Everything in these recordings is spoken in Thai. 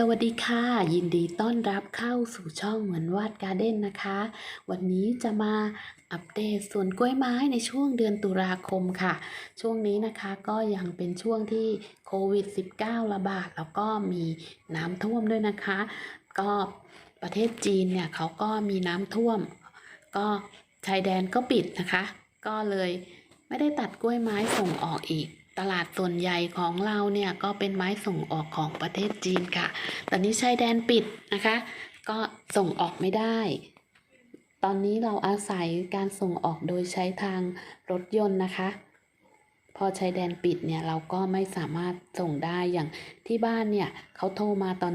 สวัสดีค่ะ ยินดีต้อนรับเข้าสู่ช่องเหมือนวาดการ์เด้นนะคะ วันนี้จะมาอัปเดตสวนกล้วยไม้ในช่วงเดือนตุลาคมค่ะ ช่วงนี้นะคะก็ยังเป็นช่วงที่โควิด -19 ระบาด แล้วก็มีน้ำท่วมด้วยนะคะ ก็ประเทศจีนเนี่ยเขาก็มีน้ำท่วม ก็ชายแดนก็ปิดนะคะ ก็เลยไม่ได้ตัดกล้วยไม้ส่งออกอีก ตลาดส่วนใหญ่ของเราเนี่ยก็เป็นไม้ส่งออกของประเทศจีนค่ะ ตอนนี้ชายแดนปิดนะคะ ก็ส่งออกไม่ได้ ตอนนี้เราอาศัยการส่งออกโดยใช้ทางรถยนต์นะคะ พอชายแดนปิดเนี่ยเราก็ไม่สามารถส่งได้อย่างที่บ้านเนี่ยเขาโทรมาตอน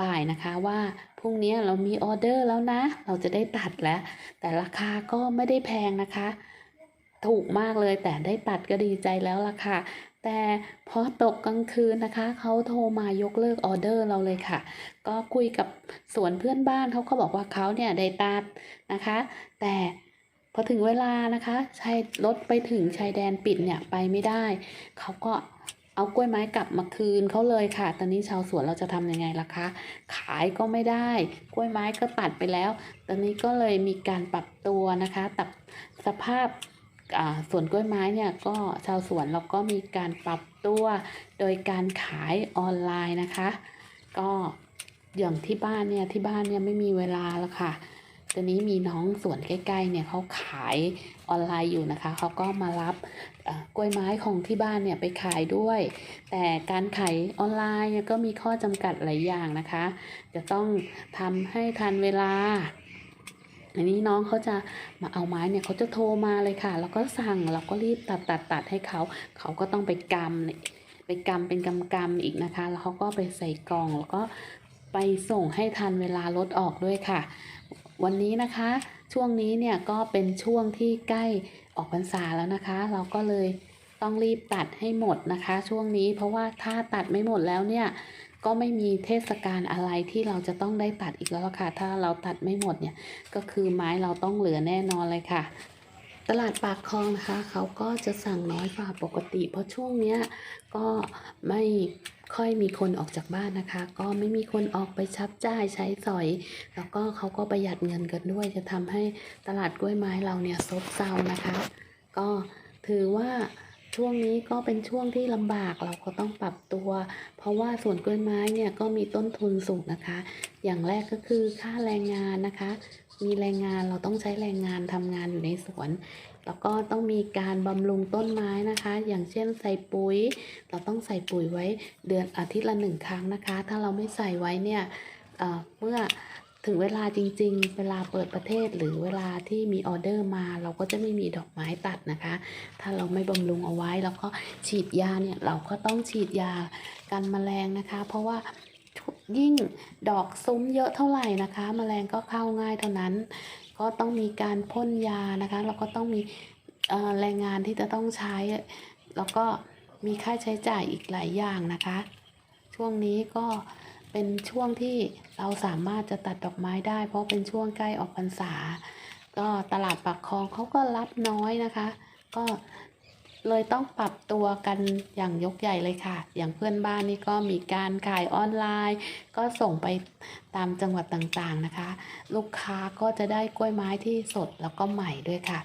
บ่ายนะคะว่าพรุ่งนี้เรามีออเดอร์แล้วนะ เราจะได้ตัดแล้ว แต่ราคาก็ไม่ได้แพงนะคะ ถูกมากเลย แต่ได้ตัดก็ดีใจแล้วล่ะค่ะ แต่พอตกกลางคืนนะคะ เขาโทรมายกเลิกออเดอร์เราเลยค่ะ ก็คุยกับสวนเพื่อนบ้านเขาก็บอกว่าเขาเนี่ยได้ตัดนะคะ แต่พอถึงเวลานะคะชายรถไปถึงชายแดนปิดเนี่ยไปไม่ได้ เขาก็เอากล้วยไม้กลับมาคืนเขาเลยค่ะ ตอนนี้ชาวสวนเราจะทำยังไงล่ะคะ ขายก็ไม่ได้ กล้วยไม้ก็ตัดไปแล้ว ตอนนี้ก็เลยมีการปรับตัวนะคะตับสภาพ สวนกล้วยไม้เนี่ยก็ชาวสวนเราก็มีการปรับตัวโดยการขายออนไลน์นะคะ ก็อย่างที่บ้านเนี่ยที่บ้านเนี่ยไม่มีเวลาแล้วค่ะตอนนี้มีน้องสวนใกล้ๆเนี่ยเขาขายออนไลน์อยู่นะคะเขาก็มารับกล้วยไม้ของที่บ้านเนี่ยไปขายด้วย แต่การขายออนไลน์เนี่ยก็มีข้อจำกัดหลายอย่างนะคะ จะต้องทำให้ทันเวลา อันนี้น้องเขาจะมาเอาไม้เนี่ยเขาจะโทรมาเลยค่ะ แล้วก็สั่งเราก็รีบตัดตัดตัดให้เขา เขาก็ต้องไปกำเนี่ยไปกำเป็นกำกำอีกนะคะ แล้วเขาก็ไปใส่กล่องแล้วก็ไปส่งให้ทันเวลารถออกด้วยค่ะ วันนี้นะคะ ช่วงนี้เนี่ยก็เป็นช่วงที่ใกล้ออกพรรษาแล้วนะคะ เราก็เลยต้องรีบตัดให้หมดนะคะ ช่วงนี้เพราะว่าถ้าตัดไม่หมดแล้วเนี่ย ก็ไม่มีเทศกาลอะไรที่เราจะต้องได้ตัดอีกแล้วค่ะ ถ้าเราตัดไม่หมดเนี่ย ก็คือไม้เราต้องเหลือแน่นอนเลยค่ะ ตลาดปากคลองนะคะเขาก็จะสั่งน้อยกว่าปกติ เพราะช่วงเนี้ยก็ไม่ค่อยมีคนออกจากบ้านนะคะ ก็ไม่มีคนออกไปชับจ่ายใช้สอย แล้วก็เขาก็ประหยัดเงินกันด้วย จะทำให้ตลาดกล้วยไม้เราเนี่ยซบเซานะคะ ก็ถือว่า ช่วงนี้ก็เป็นช่วงที่ลำบากเราก็ต้องปรับตัว เพราะว่าสวนกล้วยไม้เนี่ยก็มีต้นทุนสูงนะคะ อย่างแรกก็คือค่าแรงงานนะคะ มีแรงงานเราต้องใช้แรงงานทำงานอยู่ในสวน แล้วก็ต้องมีการบำรุงต้นไม้นะคะ อย่างเช่นใส่ปุ๋ย เราต้องใส่ปุ๋ยไว้เดือนอาทิตย์ละหนึ่งครั้งนะคะ ถ้าเราไม่ใส่ไว้เนี่ยเอ่อเมื่อ ถึงเวลาจริง ๆ เวลาเปิดประเทศหรือเวลาที่มีออเดอร์มา เราก็จะไม่มีดอกไม้ตัดนะคะ ถ้าเราไม่บำรุงเอาไว้แล้วก็ฉีดยาเนี่ยเราก็ต้องฉีดยากันแมลงนะคะ เพราะว่ายิ่งดอกซุ้มเยอะเท่าไหร่นะคะแมลงก็เข้าง่ายเท่านั้น ก็ต้องมีการพ่นยานะคะแล้วก็ต้องมีแรงงานที่จะต้องใช้ แล้วก็มีค่าใช้จ่ายอีกหลายอย่างนะคะ ช่วงนี้ก็ เป็นช่วงที่เราสามารถจะตัดดอกไม้ได้ เพราะเป็นช่วงใกล้ออกพรรษา ก็ตลาดปากคลองเขาก็รับน้อยนะคะ ก็เลยต้องปรับตัวกันอย่างยกใหญ่เลยค่ะ อย่างเพื่อนบ้านนี่ก็มีการขายออนไลน์ ก็ส่งไปตามจังหวัดต่างๆนะคะ ลูกค้าก็จะได้กล้วยไม้ที่สดแล้วก็ใหม่ด้วยค่ะ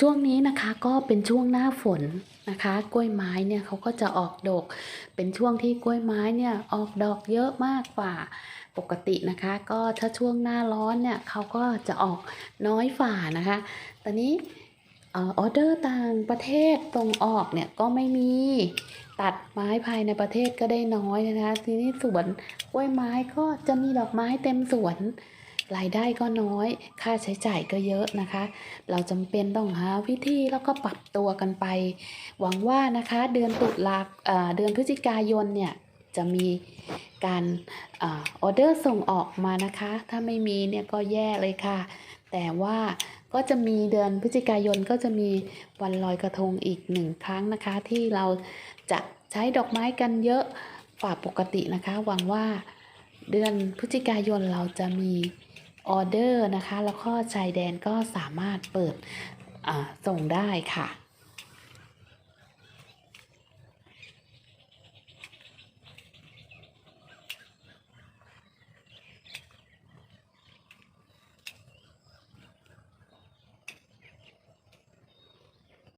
ช่วงนี้นะคะก็เป็นช่วงหน้าฝนนะคะ กล้วยไม้เนี่ยเขาก็จะออกดอก เป็นช่วงที่กล้วยไม้เนี่ยออกดอกเยอะมากกว่าปกตินะคะ ก็ถ้าช่วงหน้าร้อนเนี่ยเขาก็จะออกน้อยฝ่านะคะ ตอนนี้ออออเดอร์ต่างประเทศส่งออกเนี่ยก็ไม่มีตัดไม้ภายในประเทศก็ได้น้อยนะคะ ทีนี้สวนกล้วยไม้ก็จะมีดอกไม้เต็มสวน รายได้ก็น้อย ค่าใช้จ่ายก็เยอะนะคะ เราจำเป็นต้องหาวิธีแล้วก็ปรับตัวกันไป หวังว่านะคะเดือนตุลาเเดือนพฤศจิกายนเนี่ยจะมีการออออเดอร์ส่งออกมานะคะ ถ้าไม่มีเนี่ยก็แย่เลยค่ะ แต่ว่าก็จะมีเดือนพฤศจิกายนก็จะมีวันลอยกระทงอีกหนึ่งครั้งนะคะ ที่เราจะใช้ดอกไม้กันเยอะกว่าปกตินะคะ หวังว่าเดือนพฤศจิกายนเราจะมี ออเดอร์นะคะ แล้วก็ชายแดนก็สามารถเปิดส่งได้ค่ะ